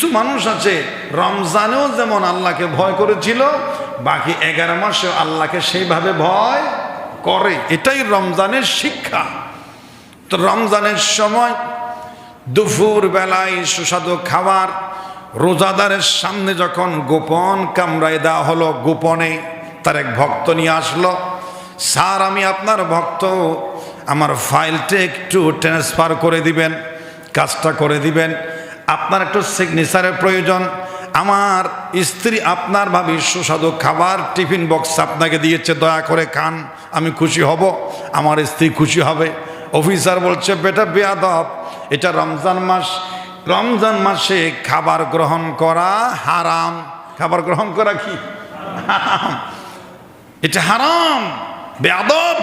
কিছু মানুষ আছে, রমজানেও যেমন আল্লাহকে ভয় করেছিল, বাকি এগারো মাসে আল্লাহকে সেইভাবে ভয় করে। এটাই রমজানের শিক্ষা। তো রমজানের সময় দুপুর বেলায় সুস্বাদু খাবার, রোজাদারের সামনে যখন গোপন কামড়ায় দেওয়া হলো, গোপনে তার এক ভক্ত নিয়ে আসলো, স্যার, আমি আপনার ভক্ত, আমার ফাইলটা একটু ট্রান্সফার করে দিবেন, কাজটা করে দিবেন। আপনার একটু সিগনেচারের প্রয়োজন। আমার স্ত্রী আপনার ভাবি সুস্বাদু খাবার টিফিন বক্স আপনাকে দিয়েছে, দয়া করে খান, আমি খুশি হব, আমার স্ত্রী খুশি হবে। অফিসার বলছে, বেটা, বেয়াদব, এটা রমজান মাস, রমজান মাসে খাবার গ্রহণ করা হারাম। খাবার গ্রহণ করা কি? এটা হারাম। বেয়াদব,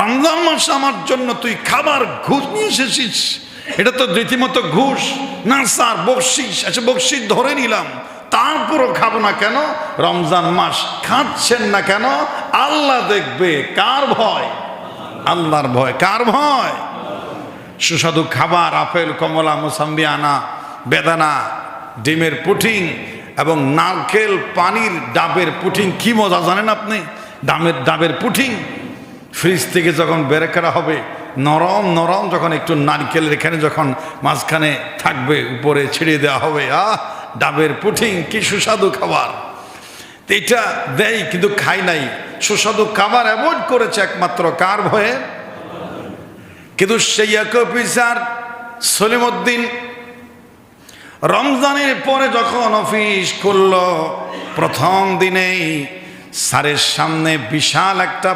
রমজান মাস আমার জন্য তুই খাবার ঘুষ নিয়ে এসেছিস। এটা তো রীতিমতো ঘুষ। না, স্যার, বকশিস। আচ্ছা বকশিস ধরে নিলাম। তারপরও খাব না কেন? রমজান মাস খাচ্ছেন না কেন? আল্লাহ দেখবে। কার ভয়? আল্লাহর ভয়। কার ভয়? সুস্বাদু খাবার, আপেল, কমলা, মোসাম্বি আনা, বেদানা, ডিমের পুটিং এবং নারকেল, পানির ডাবের পুটিং কি মজা জানেন আপনি? ডাবের ডাবের পুটিং ফ্রিজ থেকে যখন বের করা হবে নরম নরম যখন একটু নারকেলের এখানে যখন মাঝখানে থাকবে, উপরে ছেড়ে দেওয়া হবে, আহ, ডাবের পুঠিং, কি সুস্বাদু খাবার। এটা দেয় কিন্তু খাই নাই। সুস্বাদু খাবার অ্যাভয়েড করেছে একমাত্র কার ভয়ে? কিন্তু সেই এক অফিসার সলিমুদ্দিন রমজানের পরে যখন অফিস খুলল, প্রথম দিনেই স্যারের সামনে বিশাল একটা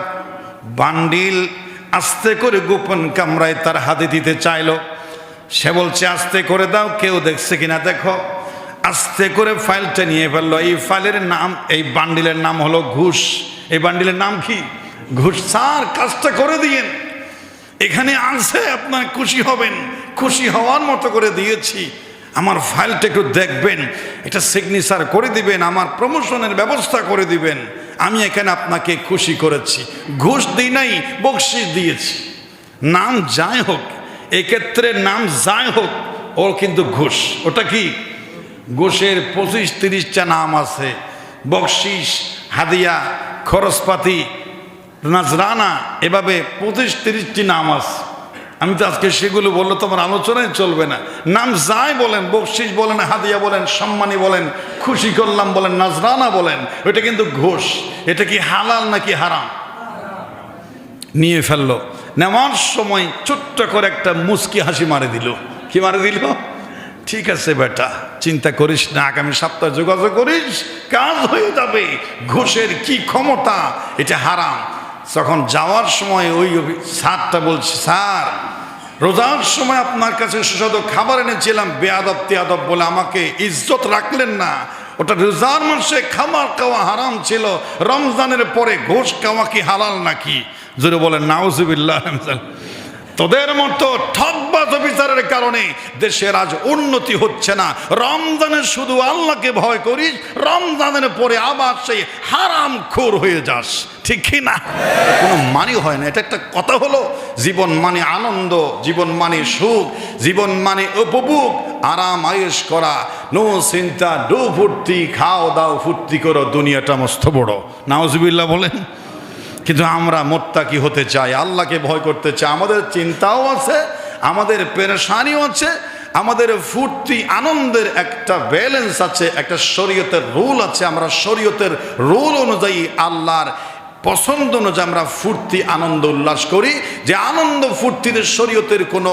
বান্ডিল আস্তে করে গোপন কামরায় তার হাতে দিতে চাইলো। সে বলছে, আস্তে করে দাও, কেউ দেখছে কিনা দেখো। আস্তে করে ফাইলটা নিয়ে ফেলল। এই ফাইলের নাম, এই বান্ডিলের নাম হলো ঘুষ। এই বান্ডিলের নাম কি? ঘুষ, স্যার, কাজটা করে দিয়েন। এখানে আছে আপনার খুশি হবেন। খুশি হওয়ার মতো করে দিয়েছি। আমার ফাইলটা একটু দেখবেন, এটা সিগনেচার করে দিবেন, আমার প্রমোশনের ব্যবস্থা করে দিবেন। আমি এখানে আপনাকে খুশি করেছি। ঘুষ দিই নাই, বকশিস দিয়েছি। নাম যাই হোক, এক্ষেত্রে নাম যাই হোক, ওর কিন্তু ঘুষ। ওটা কি? ঘুষের পঁচিশ, তিরিশটা নাম আছে। বকশিস, হাদিয়া, খরচপাতি, নাজরানা, এভাবে পঁচিশ, তিরিশটি নাম আছে। আমি তো আজকে সেগুলো বললে তোমার আলোচনায় চলবে না। নাম যাই বলেন বকশিস বলেন, হাদিয়া বলেন, সম্মানী বলেন, খুশি করলাম বলেন, নাজরানা বলেন ওটা কিন্তু ঘোষ। এটা কি হালাল নাকি হারাম? নিয়ে ফেলল। নেওয়ার সময় ছোট্ট করে একটা মুস্কি হাসি মারে দিল। কি মারে দিল? ঠিক আছে বেটা, চিন্তা করিস না, আগামী সপ্তাহে যোগাযোগ করিস, কাজ হয়ে যাবে। ঘোষের কি ক্ষমতা? এটা হারাম। তখন যাওয়ার সময় ওই স্যারটা বলছে, স্যার, রোজার সময় আপনার কাছে সুস্বাদু খাবার এনেছিলাম, বেয়াদব, তেয়াদব বলে আমাকে ইজ্জত রাখলেন না। ওটা রোজার মাসে খাবার খাওয়া হারাম ছিল, রমজানের পরে ঘোষ খাওয়া কি হালাল নাকি? জোরে বলেন, নাউজুবিল্লাহ তোদের মতো ঠকবাজ অফিসারের কারণে দেশের আজ উন্নতি হচ্ছে না। রমজানে শুধু আল্লাহকে ভয় করিস, রমজানের পরে আবার সেই হারাম খোর হয়ে যাস। ঠিক কি না? কোনো মানে হয় না। এটা একটা কথা হলো, জীবন মানে আনন্দ, জীবন মানে সুখ, জীবন মানে উপভোগ। আরাম আয়েস করা, নো চিন্তা, ডু ফুর্তি, খাও দাও ফুর্তি করো, দুনিয়াটা মস্ত বড়। নাওজবিল্লা বলেন কিন্তু আমরা মোত্তাকি হতে চাই, আল্লাহকে ভয় করতে চাই। আমাদের চিন্তাও আছে, আমাদের পেরেশানিও আছে, আমাদের ফুর্তি আনন্দের একটা ব্যালেন্স আছে, একটা শরীয়তের রুল আছে। আমরা শরীয়তের রুল অনুযায়ী আল্লাহর পছন্দ অনুযায়ী আমরা ফুর্তি, আনন্দ উল্লাস করি। যে আনন্দ ফুর্তিতে শরীয়তের কোনো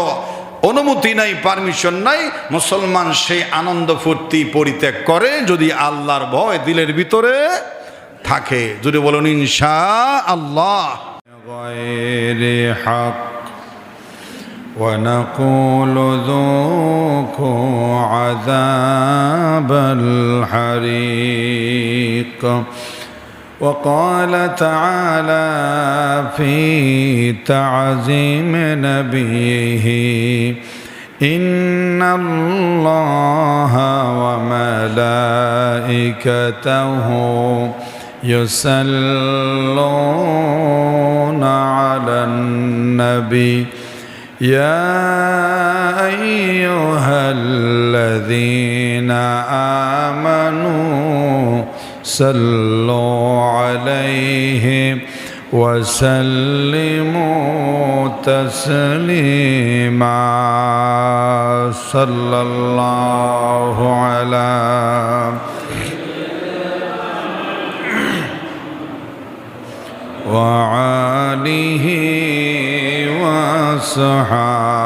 অনুমতি নাই পারমিশন নাই, মুসলমান সেই আনন্দ ফুর্তি পরিত্যাগ করে। যদি আল্লাহর ভয় দিলের ভিতরে থাকে যদি বলুন ইনশা আল্লাহ غير حق ونقول ذوقوا عذاب الحريق وقال تعالى في تعزيم نبيه إن الله وملائكته يصلون على النبي. يا أيها الذين آمنوا صلوا عليه وسلموا تسليما. صلى الله على وعاله وصحابه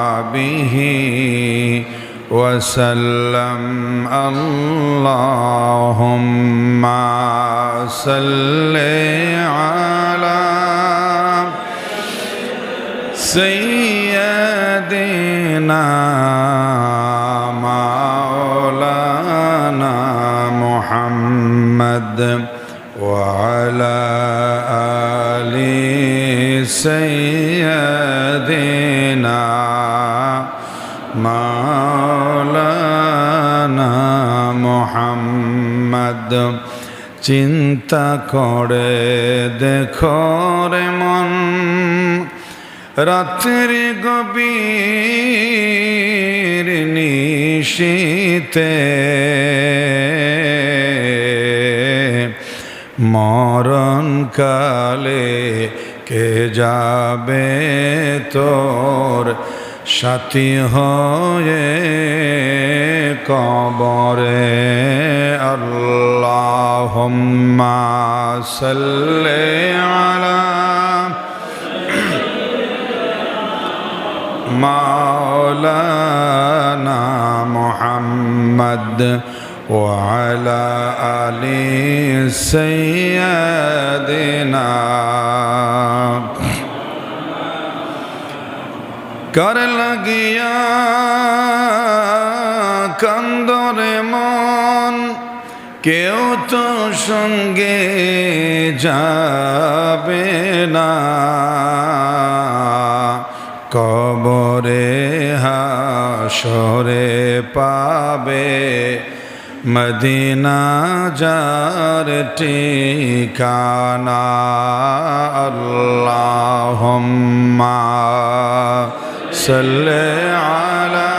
وسلم اللهم صل على سيدنا مولانا محمد وعلى آل سيدنا مولانا محمد চিন্তা করে দেখো রে মন রাত্রি গভীর নিশীতে মরণ কালে কে যাবে তোর সাথী হয়ে কবরে? আল্লাহ সাল্লে আলা মাওলানা মোহাম্মদ وعلى آل سيدنا কর লাগিয়া কন্দরে মন কেউ তো সঙ্গে যাবে না কবরে হাসরে পাবে মদিনা যার ঠিকানা আল্লাহুম্মা সাল্লি আলা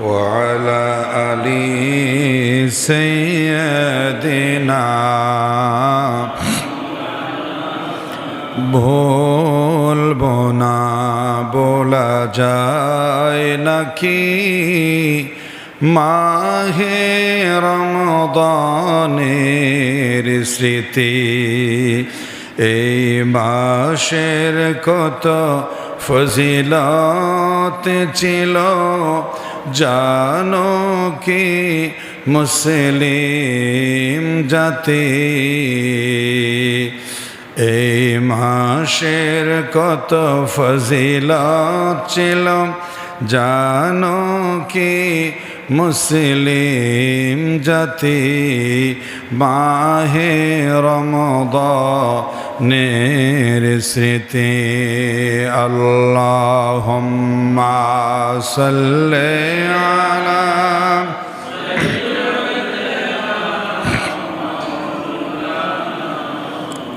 وعلى آل سيدنا ভুলব না, বলা যায় নাকি? মাহে রমদানের স্মৃতি, এই মাসের কত ফজিলত ছিল জানো কি মুসলিম জাতি? এই মাসের কত ফজিলত ছিল জানো কি? মুসলিম জাতি মাহে রমদানের স্মৃতি। আল্লাহুম্মা সাল্লি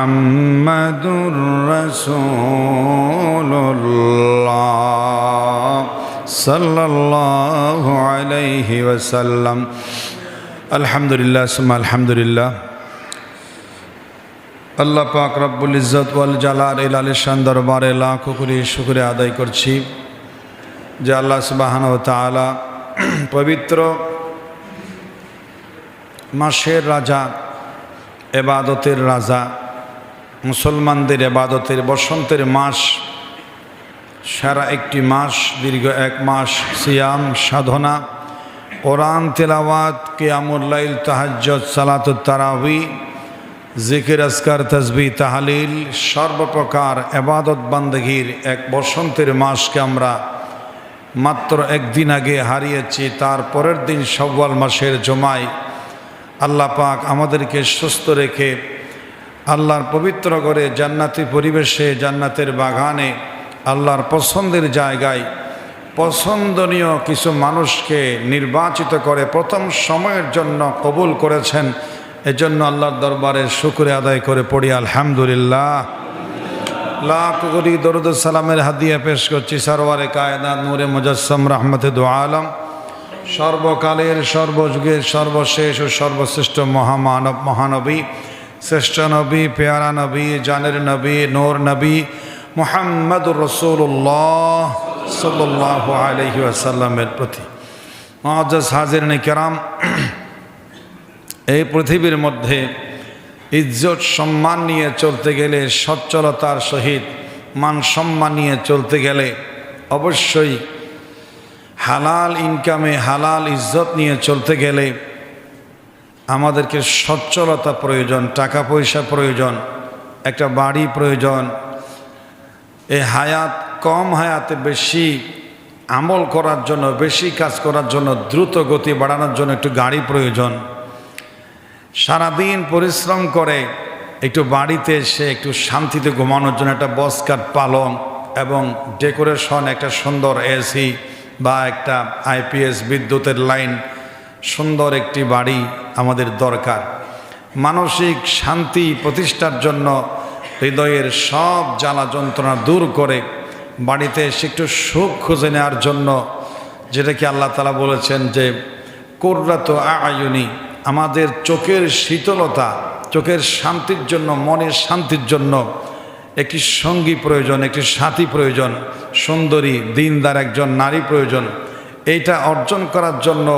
মোহাম্মদুর রসুল্লাহ সাল্লাল্লাহু আলাইহি ওয়াসাল্লাম আলহামদুলিল্লাহ সুম আলহামদুলিল্লাহ আল্লাহ পাক রব্বুল ইজ্জত ওয়াল জালার ইল আলিশান দরবারে লাখো কোটি শুকরে আদায় করছি যে আল্লাহ সুবাহান ও তালা পবিত্র মাসের রাজা এবাদতের রাজা মুসলমানদের এবাদতের বসন্তের মাস, সারা একটি মাস, দীর্ঘ এক মাস সিয়াম, সাধনা, কোরআন, তেলাওয়াত কিয়ামুল্লাইল তাহাজ্জত সালাতুত তারাবি, জিকির আসকার তসবি তাহালিল, সর্বপ্রকার এবাদত বান্দগির এক বসন্তের মাসকে আমরা মাত্র একদিন আগে হারিয়েছি। তার পরের দিন সব্বাল মাসের জমায় আল্লাহ পাক আমাদেরকে সুস্থ রেখে আল্লাহর পবিত্র করে জান্নাতি পরিবেশে, জান্নাতের বাগানে, আল্লাহর পছন্দের জায়গায় পছন্দনীয় কিছু মানুষকে নির্বাচিত করে প্রথম সময়ের জন্য কবুল করেছেন। এজন্য আল্লাহর দরবারে শুক্রে আদায় করে পড়ি, আলহামদুলিল্লাহ। লাখ করি দরুদ সালামের হাদিয়া পেশ করছি সরওয়ারে কায়দা নূরে মুজাসম রহমতে দু আলম সর্বকালের, সর্বযুগের, সর্বশেষ ও সর্বশ্রেষ্ঠ মহামানব, মহানবী শ্রেষ্ঠ নবী, পেয়ারা নবী, জানের নবী, নূর নবী মোহাম্মদ রসুল্লাহ সাল্লাহ আলহি আসাল্লামের প্রতি। মহাজ হাজির কেরাম, এই পৃথিবীর মধ্যে ইজ্জত সম্মান নিয়ে চলতে গেলে, সচ্ছলতার সহিত মান সম্মান নিয়ে চলতে গেলে অবশ্যই হালাল ইনকামে হালাল ইজ্জত নিয়ে চলতে গেলে আমাদেরকে সচ্ছলতা প্রয়োজন, টাকা পয়সা প্রয়োজন, একটা বাড়ি প্রয়োজন। এই হায়াত, কম হায়াতে বেশি আমল করার জন্য, বেশি কাজ করার জন্য, দ্রুত গতি বাড়ানোর জন্য একটু গাড়ি প্রয়োজন। সারাদিন পরিশ্রম করে একটু বাড়িতে এসে একটু শান্তিতে ঘুমানোর জন্য একটা বসকাট পালং এবং ডেকোরেশন, একটা সুন্দর এসি বা একটা আইপিএস বিদ্যুতের লাইন সুন্দর একটি বাড়ি আমাদের দরকার। মানসিক শান্তি প্রতিষ্ঠার জন্য হৃদয়ের সব জ্বালা যন্ত্রণা দূর করে বাড়িতে এসে একটু সুখ খুঁজে নেওয়ার জন্য যেটাকে আল্লাহ তালা বলেছেন যে, কোর্রাত আয়ুনি, আমাদের চোখের শীতলতা, চোখের শান্তির জন্য, মনের শান্তির জন্য একটি সঙ্গী প্রয়োজন, একটি সাথী প্রয়োজন, সুন্দরী, দিনদার একজন, নারী প্রয়োজন। এইটা অর্জন করার জন্য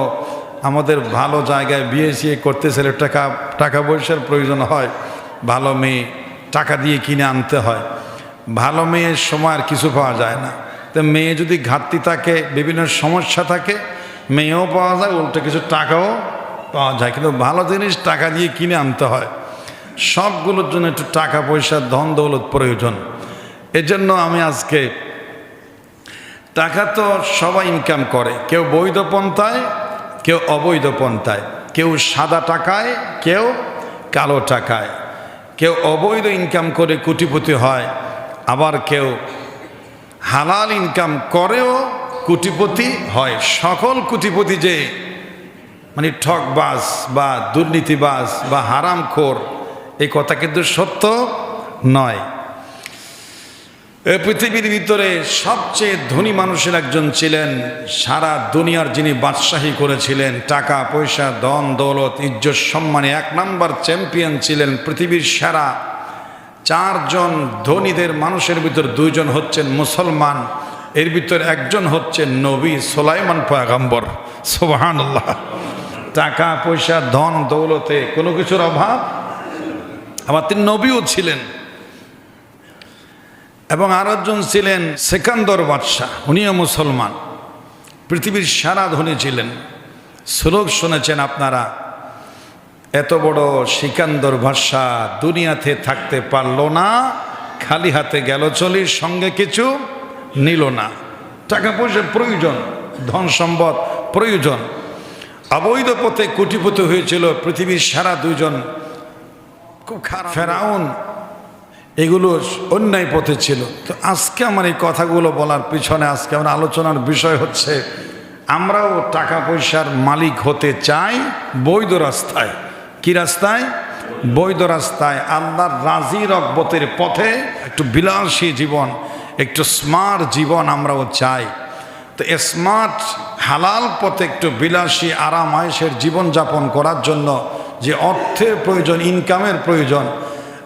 আমাদের ভালো জায়গায় বিয়ে সিয়ে করতে ছেলে টাকা টাকা পয়সার প্রয়োজন হয়। ভালো মেয়ে টাকা দিয়ে কিনে আনতে হয়। ভালো মেয়ের সময় আর কিছু পাওয়া যায় না। তো মেয়ে যদি ঘাটতি থাকে, বিভিন্ন সমস্যা থাকে, মেয়েও পাওয়া যায়, উল্টো কিছু টাকাও পাওয়া যায়। কিন্তু ভালো জিনিস টাকা দিয়ে কিনে আনতে হয়। সবগুলোর জন্য একটু টাকা পয়সা, ধন দৌলত প্রয়োজন। এজন্য আমি আজকে টাকা তো সবাই ইনকাম করে। কেউ বৈধ পন্থায় কেউ অবৈধ পন্থায়, কেউ সাদা টাকায়, কেউ কালো টাকায়। কেউ অবৈধ ইনকাম করে কোটিপতি হয়, আবার কেউ হালাল ইনকাম করেও কোটিপতি হয়। সকল কোটিপতি যে মানে ঠকবাজ বা দুর্নীতিবাজ বা হারামখোর, এই কথা কিন্তু সত্য নয়। পৃথিবীর ভিতরে সবচেয়ে ধনী মানুষের একজন ছিলেন, সারা দুনিয়ার যিনি বাদশাহী করেছিলেন, টাকা, পয়সা, ধন, দৌলত, ইজ্জত সম্মানে এক নাম্বার চ্যাম্পিয়ন ছিলেন পৃথিবীর সেরা চারজন ধনীদের মানুষের ভিতর দুইজন হচ্ছেন মুসলমান, এর ভিতর একজন হচ্ছেন নবী সোলাইমান পয়াগম্বর। সোহান টাকা, পয়সা, ধন, দৌলতে কোনো কিছুর অভাব? আবার তিনি নবীও ছিলেন। এবং আর একজন ছিলেন সেকান্দর বাদশাহ উনিও মুসলমান। পৃথিবীর সারা ধনী ছিলেন। শ্লোক শুনেছেন আপনারা এত বড় সিকান্দর ভাষা দুনিয়াতে থাকতে পারল না খালি হাতে গেল চলি সঙ্গে কিছু নিল না। টাকা পয়সার প্রয়োজন ধন সম্পদ প্রয়োজন। অবৈধ পথে কোটিপতি হয়েছিল পৃথিবীর সারা দুজন খুব খারাপ। ফেরাউন এগুলো অন্যায় পথে ছিল। তো আজকে আমার এই কথাগুলো বলার পিছনে আজকে আমার আলোচনার বিষয় হচ্ছে, আমরাও টাকা পয়সার মালিক হতে চাই বৈধ রাস্তায়। কি রাস্তায়? বৈধ রাস্তায়। আল্লাহর রাজি রকবতের পথে একটু বিলাসী জীবন, একটু স্মার্ট জীবন আমরাও চাই। তো স্মার্ট হালাল পথে একটু বিলাসী আরাম আয়েসের জীবনযাপন করার জন্য যে অর্থের প্রয়োজন ইনকামের প্রয়োজন,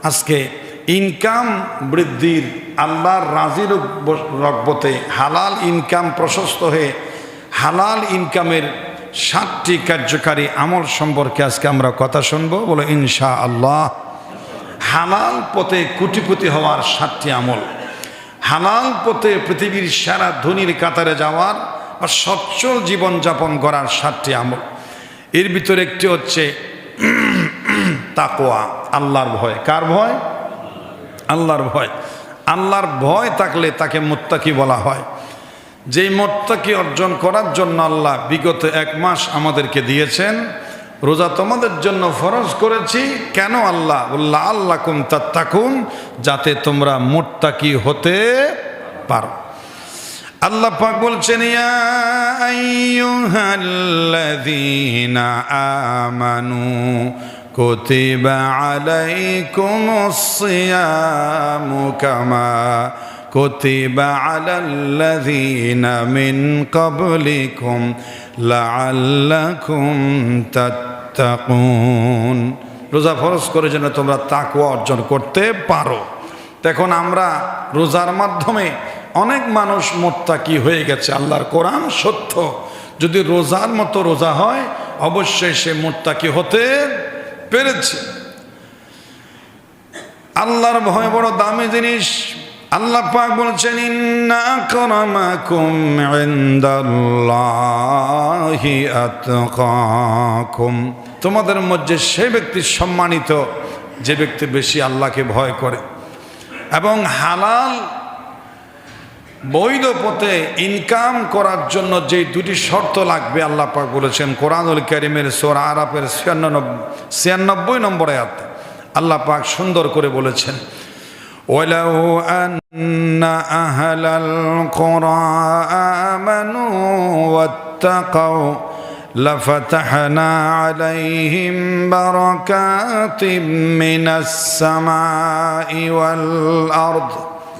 আজকে ইনকাম বৃদ্ধির আল্লাহর রাজির রকবতে হালাল ইনকাম প্রশস্ত হয়ে হালাল ইনকামের সাতটি কার্যকারী আমল সম্পর্কে আজকে আমরা কথা শুনব। বলো ইনশা আল্লাহ হালাল পথে কুটিপুতি হওয়ার সাতটি আমল। হালাল পথে পৃথিবীর সারা ধনির কাতারে যাওয়ার বা সচ্ছল জীবনযাপন করার সাতটি আমল। এর ভিতরে একটি হচ্ছে তাকোয়া আল্লাহর ভয়। কার ভয়? আল্লাহর ভয়। আল্লাহর ভয় থাকলে তাকে মোত্তাকি বলা হয়। যেই মোত্তাকি অর্জন করার জন্য আল্লাহ বিগত এক মাস আমাদেরকে দিয়েছেন, রোজা তোমাদের জন্য ফরজ করেছি, কেন আল্লাহ? বললা আল্লাহ কুম তাত্তাকুন যাতে তোমরা মোত্তাকি হতে পারো। আল্লাহ বলছেন, ইয়া আইয়ুহাল্লাযীনা আমানু কুতিবা আলাইকুমুস সিয়ামু কামা কুতিবা আলাল্লাযীনা মিন ক্বাবলিকুম লাআল্লাকুম তাত্তাকুন রোজা ফরজ করে যেন তোমরা তাকওয়া অর্জন করতে পারো। দেখুন, আমরা রোজার মাধ্যমে অনেক মানুষ মোত্তাকি হয়ে গেছে, আল্লাহর কোরআন সত্য। যদি রোজার মতো রোজা হয়, অবশ্যই সে মোত্তাকি হতে পেরেছে। আল্লাহর ভয় বড় দামি জিনিস। আল্লাহ পাক বলছেন তোমাদের মধ্যে সে ব্যক্তি সম্মানিত, যে ব্যক্তি বেশি আল্লাহকে ভয় করে। এবং হালাল বৈধ পথে ইনকাম করার জন্য যে দুটি শর্ত লাগবে আল্লাহ পাক বলেছেন কোরআনুল করিমের সোর আরাপের ছিয়ানব্বই ছিয়ানব্বই নম্বর আয়াত আল্লাহ পাক সুন্দর করে বলেছেন ولو أن أهل القرى آمنوا واتقوا لفتحنا عليهم بركات من السماء والأرض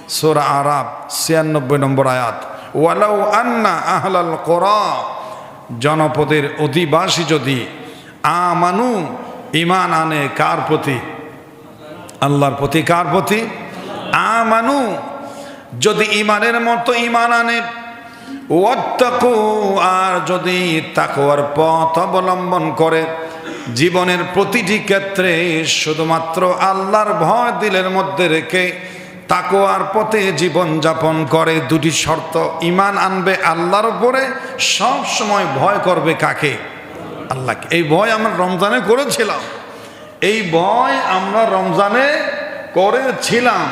সুরা আরাব ছিয়ানব্বই নম্বর আয়াত। ওয়ালাউ আন্না আহলাল কোরা, জনপদের অধিবাসী যদি আমানু ইমান আনে কার প্রতি? আল্লাহর প্রতি কার প্রতি? আমানু, যদি ইমানের মতো ইমান আনে। ওয়াত্তাকু, আর যদি তাকওয়ার পথ অবলম্বন করে। জীবনের প্রতিটি ক্ষেত্রে শুধুমাত্র আল্লাহর ভয় দিলের মধ্যে রেখে তাকোয়ার পথে জীবন যাপন করে। দুটি শর্ত ইমান আনবে আল্লাহর উপরে, সব সময় ভয় করবে কাকে? আল্লাহকে। এই ভয় আমরা রমজানে করেছিলাম। এই ভয় আমরা রমজানে করেছিলাম।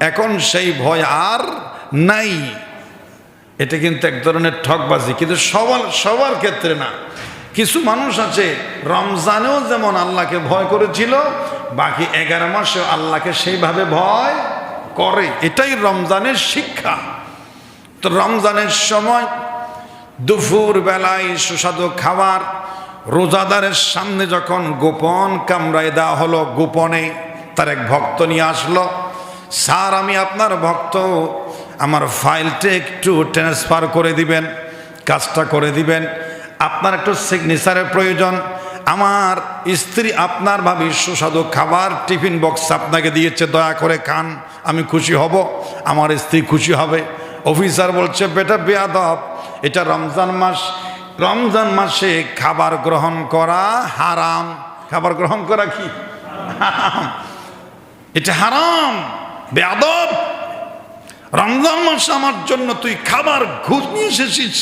এখন সেই ভয় আর নাই। এটা কিন্তু এক ধরনের ঠকবাজি কিন্তু সবার সবার ক্ষেত্রে না। কিছু মানুষ আছে, রমজানেও যেমন আল্লাহকে ভয় করেছিল, বাকি এগারো মাসে আল্লাহকে সেইভাবে ভয় করে, এটাই রমজানের শিক্ষা। তো রমজানের সময় দুপুর বেলায় সুস্বাদু খাবার, রোজাদারের সামনে যখন গোপন কামড়ায় দেওয়া হলো, গোপনে তার এক ভক্ত নিয়ে আসলো, স্যার, আমি আপনার ভক্ত। আমার ফাইলটা একটু ট্রান্সফার করে দিবেন, কাজটা করে দিবেন। আপনার একটু সিগনেচারের প্রয়োজন। আমার স্ত্রী আপনার ভাবি সুস্বাদু খাবার টিফিন বক্স আপনাকে দিয়েছে, দয়া করে খান, আমি খুশি হব, আমার স্ত্রী খুশি হবে। অফিসার বলছে, বেটা, বেয়াদব, এটা রমজান মাস, রমজান মাসে খাবার গ্রহণ করা হারাম। খাবার গ্রহণ করা কি? এটা হারাম, বেয়াদব। রমজান মাস আমার জন্য তুই খাবার ঘুষ নিয়ে এসেছিস।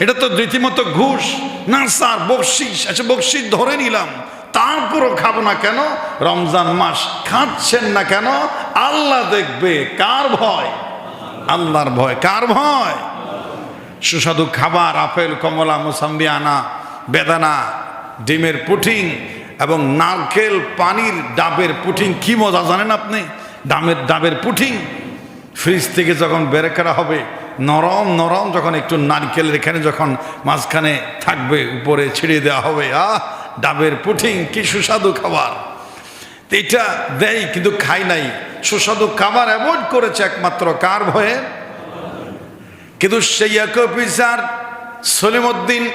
এটা তো রীতিমতো ঘুষ। না স্যার, বকশিস। আচ্ছা বকশিস ধরে নিলাম। তারপরও খাব না কেন? রমজান মাস খাচ্ছেন না কেন? আল্লাহ দেখবে। কার ভয়? আল্লাহর ভয়। কার ভয়? সুস্বাদু খাবার, আপেল, কমলা মোসাম্বি আনা বেদানা, ডিমের পুটিং এবং নারকেল, পানির ডাবের পুটিং কি মজা জানেন আপনি? ডাবের ডাবের পুটিং ফ্রিজ থেকে যখন বের করা হবে নরম নরম যখন একটু নারকেলের এখানে যখন মাঝখানে থাকবে, উপরে ছিঁড়ে দেওয়া হবে, আহ, ডাবের পুঠিং, কি সুস্বাদু খাবার। এটা দেয়, কিন্তু খাই নাই। সুস্বাদু খাবার অ্যাভয়েড করেছে একমাত্র কার ভয়ে? কিন্তু সেই অফিসার সলিমুদ্দিন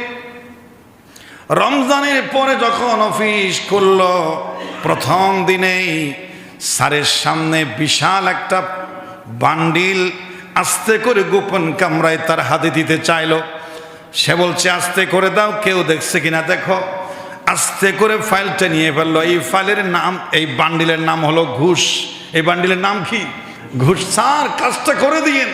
রমজানের পরে যখন অফিস করল প্রথম দিনেই স্যারের সামনে বিশাল একটা বান্ডিল আস্তে করে গোপন কামরায় তার হাতে দিতে চাইলো। সে বলছে, আস্তে করে দাও, কেউ দেখছে কিনা দেখো। আস্তে করে ফাইলটা নিয়ে ফেলল। এই ফাইলের নাম, এই বান্ডিলের নাম হলো ঘুষ। এই বান্ডিলের নাম কি? ঘুষ। স্যার, কাজটা করে দিয়েন।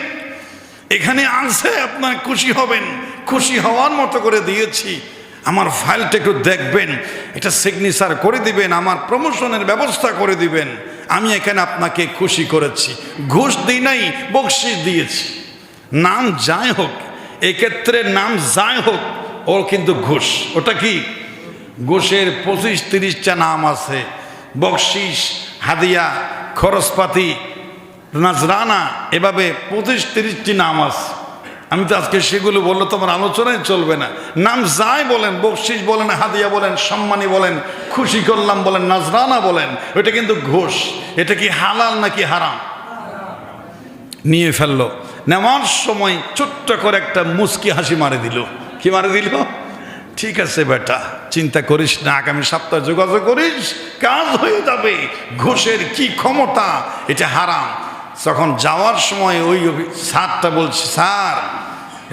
এখানে আছে আপনার খুশি হবেন। খুশি হওয়ার মতো করে দিয়েছি। আমার ফাইলটা একটু দেখবেন, এটা সিগনেচার করে দিবেন, আমার প্রমোশনের ব্যবস্থা করে দিবেন। আমি এখানে আপনাকে খুশি করেছি, ঘুষ দিই নাই, বকশিস দিয়েছি। নাম যাই হোক, এক্ষেত্রে নাম যাই হোক ও কিন্তু ঘুষ। ওটা কি? ঘুষের পঁচিশ, তিরিশটা নাম আছে। বকশিস, হাদিয়া, খরচপাতি, নাজরানা, এভাবে পঁচিশ, তিরিশটি নাম আছে। আমি তো আজকে সেগুলো বললে তো আমার আলোচনায় চলবে না। নাম যাই বলেন বকশিস বলেন, হাদিয়া বলেন, সম্মানী বলেন, খুশি করলাম বলেন, নাজরানা বলেন ওটা কিন্তু ঘোষ। এটা কি হালাল নাকি হারাম? নিয়ে ফেলল। নেওয়ার সময় ছোট্ট করে একটা মুস্কি হাসি মারে দিল। কি মারে দিল? ঠিক আছে বেটা, চিন্তা করিস না, আগামী সপ্তাহে যোগাযোগ করিস, কাজ হয়ে যাবে। ঘোষের কি ক্ষমতা? এটা হারাম। তখন যাওয়ার সময় ওই স্যারটা বলছে, স্যার,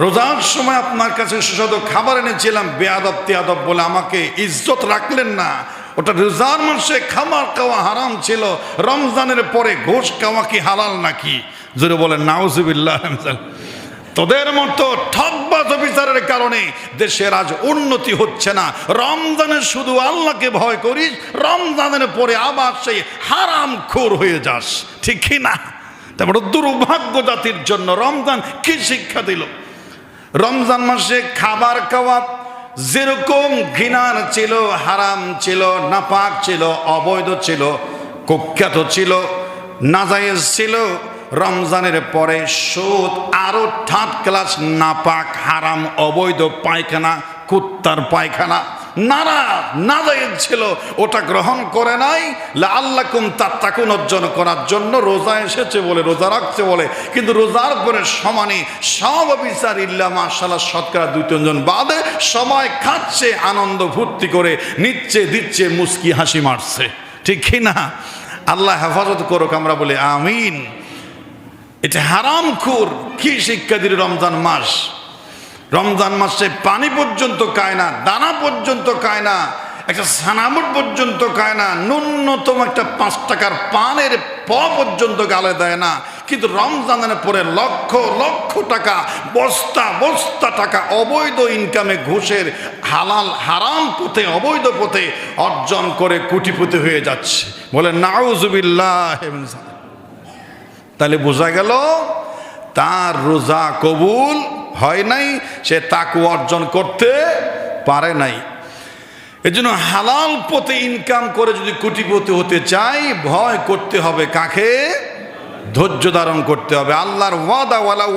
রোজার সময় আপনার কাছে সুস্বাদু খাবার এনেছিলাম, বেয়াদব, তিয়াদব বলে আমাকে ইজ্জত রাখলেন না। ওটা রোজার মাসে খাবার খাওয়া হারাম ছিল, রমজানের পরে ঘোষ খাওয়া কি হালাল নাকি? জোরে বলেন, নাউজুবিল্লাহ তোদের মতো ঠকবাজ বিচারের কারণে দেশের আজ উন্নতি হচ্ছে না। রমজানে শুধু আল্লাহকে ভয় করিস, রমজানের পরে আবার সেই হারাম খোর হয়ে যাস। ঠিক না? তারপরে দুর্ভাগ্য জাতির জন্য রমজান কি শিক্ষা দিল? রমজান মাসে খাবার খাওয়া যেরকম ঘৃণার ছিল, হারাম ছিল, নাপাক ছিল, অবৈধ ছিল, কুখ্যাত ছিল, নাজায়েজ ছিল, রমজানের পরে সুদ, আরও থার্ড ক্লাস, নাপাক, হারাম, অবৈধ পায়খানা, কুত্তার পায়খানা নারা নাজায়েজ ছিল, ওটা গ্রহণ করে নাই। আল্লাকুম তাত্তাকুন, অর্জন করার জন্য রোজা এসেছে বলে, রোজা রাখছে বলে। কিন্তু রোজার পরে সমানে সব বিচার ইল্লা মাশাল্লাহ শতকরা দুই তিনজন বাদে সময় খাচ্ছে, আনন্দ ফুর্তি করে, নিচ্ছে, দিচ্ছে মুস্কি হাসি মারছে। ঠিক না? আল্লাহ হেফাজত করুক, আমরা বলি আমিন। এটা হারাম খুর, কি শিক্ষা দিল রমজান মাস? রমজান মাসে পানি পর্যন্ত খায় না, দানা পর্যন্ত খায় না, একটা সানামুট পর্যন্ত খায় না, ন্যূনতম একটা পাঁচ টাকার পানের প পর্যন্ত গালে দেয় না। কিন্তু রমজানের পরে লক্ষ লক্ষ টাকা, বস্তা বস্তা টাকা, অবৈধ ইনকামে ঘুষের হালাল, হারাম পথে, অবৈধ পথে অর্জন করে কুটিপুতি হয়ে যাচ্ছে। বলে, নাউজুবিল্লাহ তাহলে বোঝা গেল, তার রোজা কবুল হয় নাই, সে তাকু অর্জন করতে পারে নাই। এজন্য হালাল পথে ইনকাম করে যদি কোটিপতি হতে চাই ভয় করতে হবে কাকে? ধৈর্য ধারণ করতে হবে। আল্লাহর ওয়াদা, ওয়ালাউ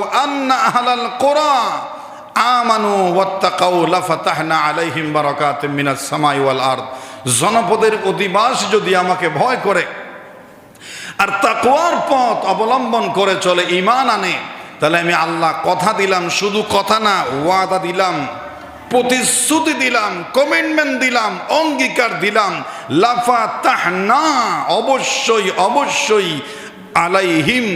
আরদ। জনপদের অধিবাসী যদি আমাকে ভয় করে, আর তাকওয়ার পথ অবলম্বন করে চলে ইমান আনে তাহলে আমি আল্লাহ কথা দিলাম, শুধু কথা না, ওয়াদা দিলাম, প্রতিশ্রুতি দিলাম কমিটমেন্ট দিলাম, অঙ্গীকার দিলাম। লাফা তাহ না অবশ্যই অবশ্যই আলাইহিম,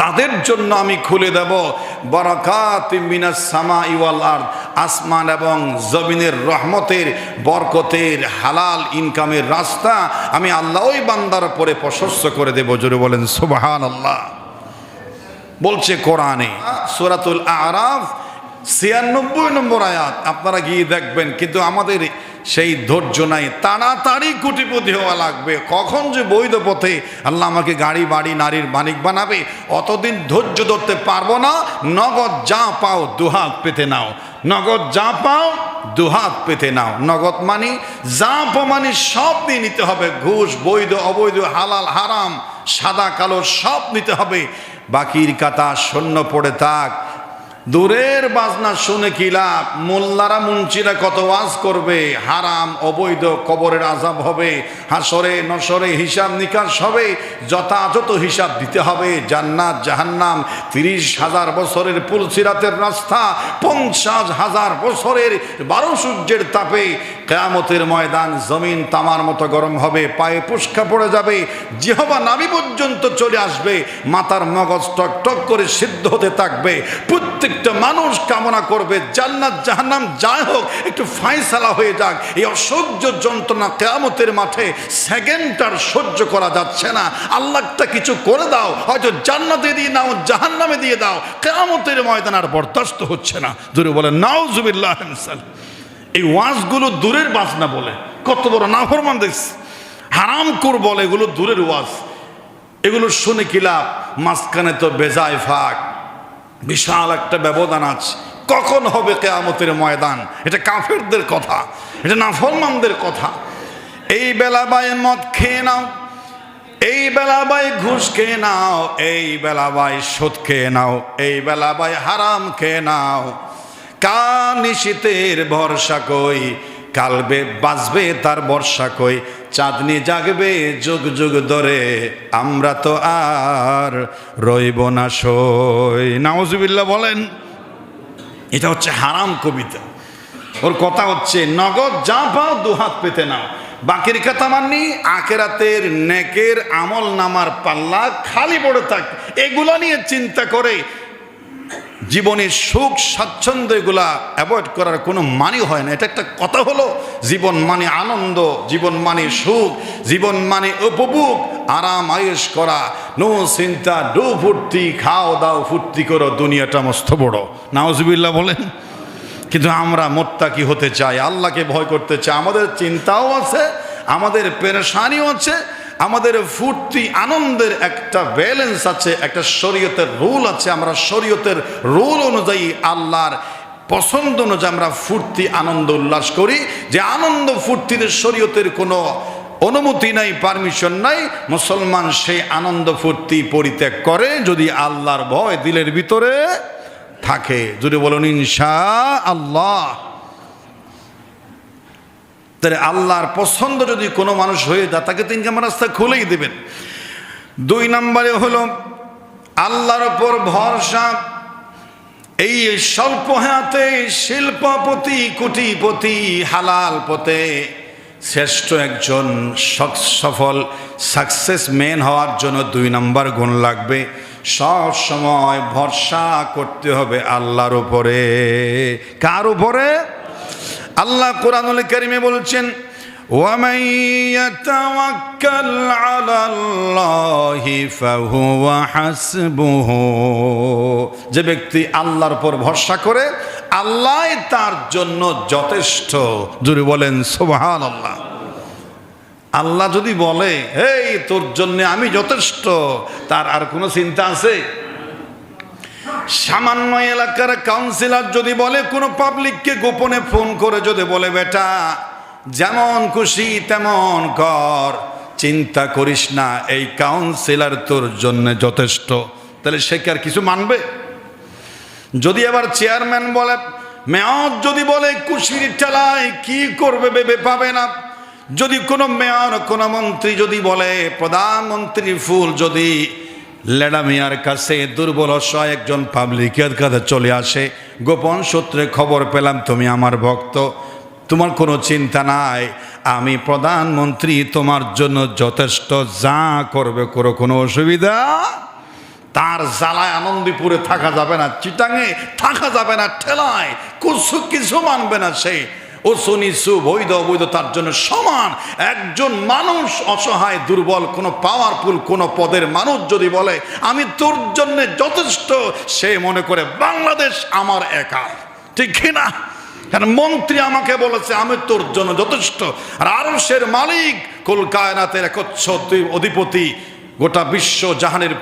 তাদের জন্য আমি খুলে দেব। সামা আসমান এবং জমিনের রহমতের, বরকতের, হালাল ইনকামের রাস্তা আমি আল্লাহ ওই বান্দার পরে প্রশস্ত করে দেব। জোরে বলেন সুবাহান আল্লাহ বলছে কোরআনে। সুরাতুল আরাফ ছিয়ানব্বই নম্বর আয়াত। আপনারা গিয়ে দেখবেন কিন্তু আমাদের সেই ধৈর্য নাই, তাড়াতাড়ি কোটিপতি হওয়া লাগবে। কখন যে বৈধ পথে আল্লাহ আমাকে গাড়ি, বাড়ি, নারীর মানিক বানাবে, অতদিন ধৈর্য ধরতে পারব না। নগদ যা পাও দুহাত পেতে নাও। নগদ যা পাও দুহাত পেতে নাও। নগদ মানি, যা পামানি সব নিয়ে নিতে হবে। ঘুষ, বৈধ, অবৈধ, হালাল, হারাম, সাদা, কালো সব নিতে হবে। বাকির কাতা শূন্য পড়ে থাক। দূরের বাজনা শুনে কি লাভ? মোল্লারা মুন্সিরা কত ওয়াজ করবে? হারাম, অবৈধ, কবরের আজাব হবে। হাসরে নসরে হিসাব নিকাশ হবে। যথাযথ হিসাব দিতে হবে। জান্নাত, জাহান্নাম, তিরিশ হাজার বছরের পুলসিরাতের রাস্তা, পঞ্চাশ হাজার বছরের বারো সূর্যের তাপে। কেয়ামতের ময়দান জমিন তামার মতো গরম হবে। পায়ে পুষ্কা পড়ে যাবে। জিহবা নাবি পর্যন্ত চলে আসবে। মাথার মগজ টক টক করে সিদ্ধ হতে থাকবে। প্রত্যেকটা মানুষ কামনা করবে, জান্নাত, জাহান্নাম, যাই হোক, একটু ফাইসালা হয়ে যাক। এই অসহ্য যন্ত্রণা কেয়ামতের মাঠে সেকেন্ডটার সহ্য করা যাচ্ছে না। আল্লাহটা কিছু করে দাও, হয়তো জান্নাতে দিয়ে নাও, জাহান্নামে দিয়ে দাও, কেয়ামতের ময়দান আর বরদাস্ত হচ্ছে না। দূরে বলে নাউজুবিল্লাহ এই ওয়াজগুলো দূরের বাস না বলে, কত বড় নাফরমান দেখছি হারাম কর বলে, এগুলো দূরের ওয়াজ। এগুলো শুনে কি লাভ? মাঝখানে তো বেজায় ফাঁক। বিশাল একটা ব্যবধান আছে। কখন হবে কেয়ামতের ময়দান? এটা কাফেরদের কথা, এটা নাফরমানদের কথা। এই বেলা বাই মদ খেয়ে নাও, এই বেলা বাই ঘুষ খেয়ে নাও, এই বেলা বাই সুদ খেয়ে নাও, এই বেলা বাই হারাম খেয়ে নাও। কানি শীতের ভরসা কই? কালবে বাজবে তার বর্ষা কই? চাঁদনি জাগবে যুগ যুগ ধরে, আমরা তো আর রইব না সই। নাওজুবিল্লাহ বলেন, এটা হচ্ছে হারাম কবিতা। ওর কথা হচ্ছে, নগদ যা পাও দুহাত পেতে নাও। বাকির কথা মাননি আকেরাতের নেকের আমল নামার পাল্লা খালি পড়ে থাক। এগুলো নিয়ে চিন্তা করে জীবনের সুখ, স্বাচ্ছন্দ্য এগুলা অ্যাভয়েড করার কোনো মানি হয় না। এটা একটা কথা হলো, জীবন মানে আনন্দ, জীবন মানে সুখ, জীবন মানে উপভোগ, আরাম আয়েস করা। নো চিন্তা, ডু ফুর্তি, খাও দাও, ফুর্তি করো, দুনিয়াটা মস্ত বড়। নাওজবিল্লা বলেন। কিন্তু আমরা মোত্তাকি হতে চাই, আল্লাহকে ভয় করতে চাই। আমাদের চিন্তাও আছে, আমাদের পেরেশানিও আছে আমাদের ফুর্তি, আনন্দের একটা ব্যালেন্স আছে, একটা শরীয়তের রুল আছে। আমরা শরীয়তের রুল অনুযায়ী আল্লাহর পছন্দ অনুযায়ী আমরা ফুর্তি, আনন্দ উল্লাস করি। যে আনন্দ ফুর্তিতে শরীয়তের কোনো অনুমতি নাই পারমিশন নাই, মুসলমান সেই আনন্দ ফুর্তি পরিত্যাগ করে যদি আল্লাহর ভয় দিলের ভিতরে থাকে। যদি বলুন ইনশা আল্লাহ তাহলে আল্লাহর পছন্দ যদি কোনো মানুষ হয়ে যায়, তাকে তিন আমার রাস্তা খুলেই দেবেন। দুই নম্বরে হলো, আল্লাহর ওপর ভরসা। এই স্বল্প হাতে শিল্পপতি, কোটিপতি, হালাল পথে শ্রেষ্ঠ একজন সফল সাকসেস মেন হওয়ার জন্য দুই নম্বর গুণ লাগবে। সব সময় ভরসা করতে হবে আল্লাহর উপরে। কার উপরে? আল্লাহ কোরআনুল কারিমে বলছেন ومن يتوكل على الله فهو حسبه যে ব্যক্তি আল্লাহর উপর ভরসা করে আল্লাহ তার জন্য যথেষ্ট যদি বলেন সুবহান আল্লাহ আল্লাহ যদি বলে এই তোর জন্য আমি যথেষ্ট তার আর কোনো চিন্তা আছে সামান্য এলাকার কাউন্সিলর যদি বলে, কোনো পাবলিককে গোপনে ফোন করে যদি বলে, বেটা, যেমন খুশি তেমন কর। চিন্তা করিস না, এই কাউন্সিলর তোর জন্য যথেষ্ট। তাহলে সে কি আর কিছু মানবে? যদি আবার চেয়ারম্যান বলে, মেয়র যদি বলে, কুশির ঠেলায় কি করবে ভেবে পাবে না? যদি কোনো মেয়র, কোনো মন্ত্রী যদি বলে প্রধানমন্ত্রী ফুল যদি লেডা মিয়ার কাছে দুর্বল অসহায় একজন পাবলিকের কাছে চলে আসে। গোপন সূত্রে খবর পেলাম, তুমি আমার ভক্ত, তোমার কোনো চিন্তা নাই। আমি প্রধানমন্ত্রী, তোমার জন্য যথেষ্ট যা করবে করো, কোনো অসুবিধা? তার জ্বালায় আনন্দীপুরে থাকা যাবে না, চিটাঙে থাকা যাবে না, ঠেলায়। কিছু কিছু মানবে না সে। ও বৈধ অবৈধ তার জন্য সমান। একজন মানুষ অসহায়, দুর্বল, কোনো পাওয়ারফুল কোনো পদের মানুষ যদি বলে, আমি তোর জন্য যথেষ্ট সে মনে করে, বাংলাদেশ আমার একা। ঠিক কিনা কারণ মন্ত্রী আমাকে বলেছে, আমি তোর জন্য যথেষ্ট। আর আরশের মালিক কলকায়নাতের একচ্ছ অধিপতি, গোটা বিশ্ব জাহানের